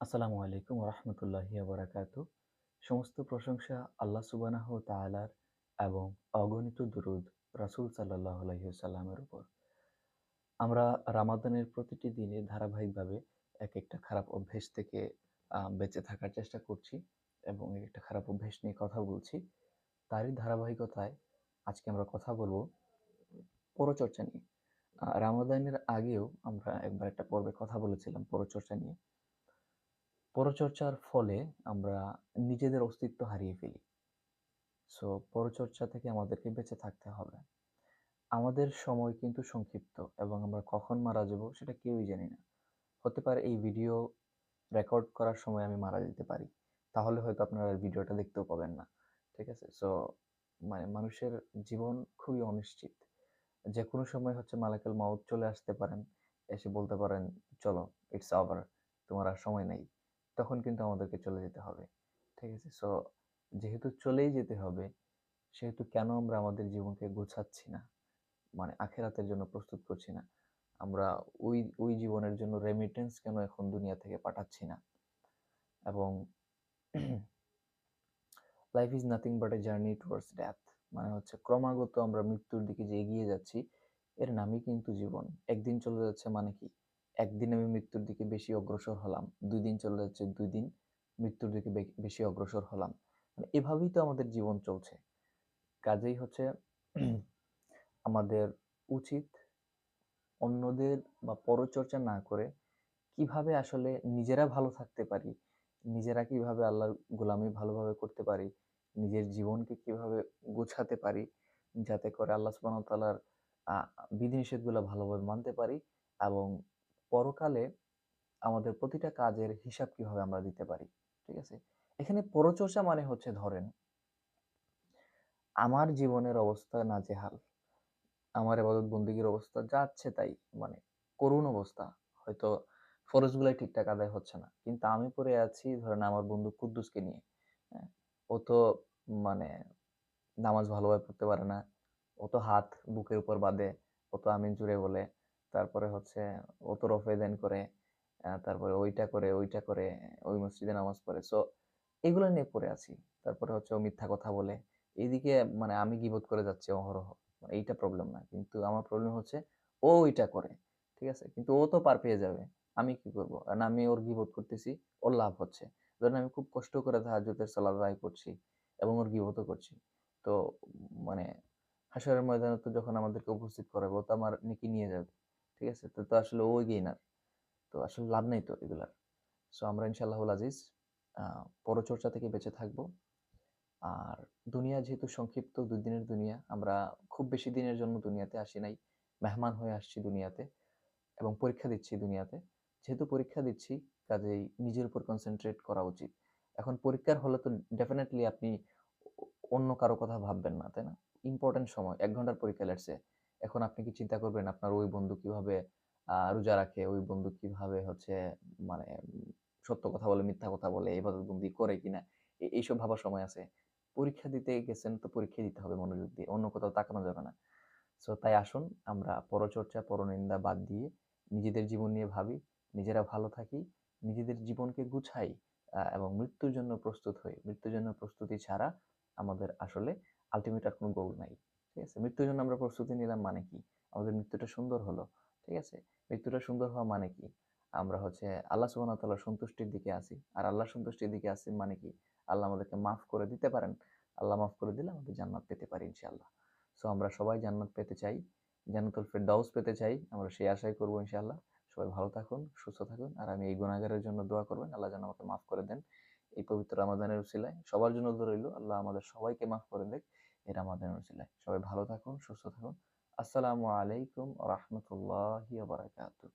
আসসালামু আলাইকুম রহমতুল্লাহি বারাকাত সমস্ত প্রশংসা আল্লাহ সুবানাহ তালার এবং অগণিত দুরুদ রাসুল সাল্লাহ আলহিসাল্লামের উপর। আমরা রামাদানের প্রতিটি দিনে ধারাবাহিকভাবে এক একটা খারাপ অভ্যেস থেকে বেঁচে থাকার চেষ্টা করছি এবং এক একটা খারাপ অভ্যেস নিয়ে কথা বলছি। তারই ধারাবাহিকতায় আজকে আমরা কথা বলব পরচর্চা নিয়ে। রামাদানের আগেও আমরা একবার একটা পর্বে কথা বলেছিলাম পরচর্চা নিয়ে। পরচর্চার ফলে আমরা নিজেদের অস্তিত্ব হারিয়ে ফেলি। সো পরচর্চা থেকে আমাদেরকে বেঁচে থাকতে হবে। আমাদের সময় কিন্তু সংক্ষিপ্ত এবং আমরা কখন মারা যাব সেটা কেউই জানি না। হতে পারে এই ভিডিও রেকর্ড করার সময় আমি মারা যেতে পারি। তাহলে হয়তো আপনারা ভিডিওটা দেখতেও পাবেন না। ঠিক আছে? সো মানে মানুষের জীবন খুবই অনিশ্চিত। যে কোনো সময় হচ্ছে মালাকাল মাউত চলে আসতে পারেন। এসে বলতে পারেন, চলো ইটস ওভার তোমার আর সময় নেই। তখন কিন্তু আমাদেরকে চলে যেতে হবে। ঠিক আছে? সো যেহেতু চলেই যেতে হবে, সেহেতু কেন আমরা আমাদের জীবনকে গোছাচ্ছি না? মানে আখেরাতের জন্য প্রস্তুত করছি না? আমরা ওই ওই জীবনের জন্য রেমিটেন্স কেন এখন দুনিয়া থেকে পাঠাচ্ছি না? এবং life is nothing but a journey towards death মানে হচ্ছে ক্রমাগত আমরা মৃত্যুর দিকে যে এগিয়ে যাচ্ছি, এর নামই কিন্তু জীবন। একদিন চলে যাচ্ছে মানে কি? একদিন আমি মৃত্যুর দিকে বেশি অগ্রসর হলাম, দুই দিন চলে যাচ্ছে, দুই দিন মৃত্যুর দিকে বেশি অগ্রসর হলাম। মানে এভাবেই তো আমাদের জীবন চলছে। কাজেই হচ্ছে আমাদের উচিত অন্যদের বা পরচর্চা না করে কীভাবে আসলে নিজেরা ভালো থাকতে পারি, নিজেরা কীভাবে আল্লাহর গোলামি ভালোভাবে করতে পারি, নিজের জীবনকে কীভাবে গোছাতে পারি, যাতে করে আল্লাহ সুবাহ তালার বিধিনিষেধগুলো ভালোভাবে মানতে পারি এবং পরকালে আমাদের প্রতিটা কাজের হিসাব কীভাবে আমরা দিতে পারি ঠিক আছে? এখানে পরচর্চা মানে হচ্ছে ধরেন আমার জীবনের অবস্থা নাজেহাল আমার এবাদত বন্দীগীর অবস্থা যাচ্ছে তাই মানে করুণ অবস্থা হয়তো ফরজগুলাই ঠিকঠাক আদায় হচ্ছে না কিন্তু আমি পরে আছি ধরেন আমার বন্ধু কুদ্দুসকে নিয়ে হ্যাঁ, ও তো মানে নামাজ ভালোভাবে পড়তে পারে না ও তো হাত বুকের উপর বাঁধে ও তো আমিন জুড়ে বলে তারপরে হচ্ছে ও তো রফে দেন করে তারপরে ওইটা করে ওইটা করে, ওই মসজিদে নামাজ পড়ে। সো এগুলো নিয়ে পড়ে আছি। তারপরে হচ্ছে ও মিথ্যা কথা বলে। এইদিকে মানে আমি গিবোধ করে যাচ্ছি অহরহ। মানে এইটা প্রবলেম না। কিন্তু আমার প্রবলেম হচ্ছে ও ওইটা করে। ঠিক আছে? কিন্তু ও তো পার পেয়ে যাবে। আমি কি করব? কারণ আমি ওর গিবোধ করতেছি, ওর লাভ হচ্ছে। ধরেন আমি খুব কষ্ট করে তাহাজুদের সালাদ আদায় করছি এবং ওর গিবোধও করছি। তো মানে হাসরের ময়দানে তো যখন আমাদেরকে উপস্থিত করাবে তো আমার নিকি নিয়ে যাবে। ঠিক আছে? তো আসলে ওই গেইনার তো আসলে লাভ নেই তো এগুলার। সো আমরা ইনশাল্লাহ আজিজ পরচর্চা থেকে বেঁচে থাকব। আর দুনিয়া যেহেতু সংক্ষিপ্ত, দুই দিনের দুনিয়া, আমরা খুব বেশি দিনের জন্য দুনিয়াতে আসি নাই। মেহমান হয়ে আসছি দুনিয়াতে এবং পরীক্ষা দিচ্ছি দুনিয়াতে। যেহেতু পরীক্ষা দিচ্ছি, কাজেই নিজের উপর কনসেন্ট্রেট করা উচিত। এখন পরীক্ষার হলে তো ডেফিনেটলি আপনি অন্য কারও কথা ভাববেন না, তাই না? ইম্পর্টেন্ট সময়, এক ঘণ্টার পরীক্ষা লেটছে এখন আপনি কি চিন্তা করবেন আপনার ওই বন্ধু কীভাবে রোজা রাখে? ওই বন্ধু কীভাবে হচ্ছে মানে সত্য কথা বলে, মিথ্যা কথা বলে এবাদত বন্দি করে কিনা? এইসব ভাবার সময় আছে। পরীক্ষা দিতে গেছেন তো পরীক্ষা দিতে হবে মনোযোগ দিয়ে, অন্য কোথাও তাকানো যাবে না। সো তাই আসুন, আমরা পরচর্চা, পরনিন্দা বাদ দিয়ে নিজেদের জীবন নিয়ে ভাবি, নিজেরা ভালো থাকি, নিজেদের জীবনকে গুছাই এবং মৃত্যুর জন্য প্রস্তুত হই। মৃত্যুর জন্য প্রস্তুতি ছাড়া আমাদের আসলে আলটিমেট আর কোনো গোল নাই। ঠিক আছে? মৃত্যুর জন্য আমরা প্রস্তুতি নিলাম মানে কি? আমাদের মৃত্যুটা সুন্দর হলো, ঠিক আছে? মৃত্যুটা সুন্দর হওয়া মানে কি? আমরা হচ্ছে আল্লাহ সুবাহ তাল্লাহ সন্তুষ্টির দিকে আসি আর আল্লাহ সন্তুষ্টির দিকে আসি মানে কি? আল্লাহ আমাদেরকে মাফ করে দিতে পারেন। আল্লাহ মাফ করে দিলে আমাদের জান্নাত পেতে পারি ইনশাআল্লাহ। সো আমরা সবাই জান্নাত পেতে চাই, জান্নাতুল ফেরদাউস পেতে চাই। আমরা সেই আশাই করব ইনশাআল্লাহ। সবাই ভালো থাকুন, সুস্থ থাকুন। আর আমি এই গুণাগারের জন্য দোয়া করবেন, আল্লাহ যেন আমাকে মাফ করে দেন। এই পবিত্র রামাদানের উসিলায় সবার জন্য রইল। আল্লাহ আমাদের সবাইকে মাফ করে দেখ। এই আমাদের অনুশীলায় সবাই ভালো থাকুন সুস্থ থাকুন। আসসালামু আলাইকুম রহমতুল্লাহ বারাকাতুহ।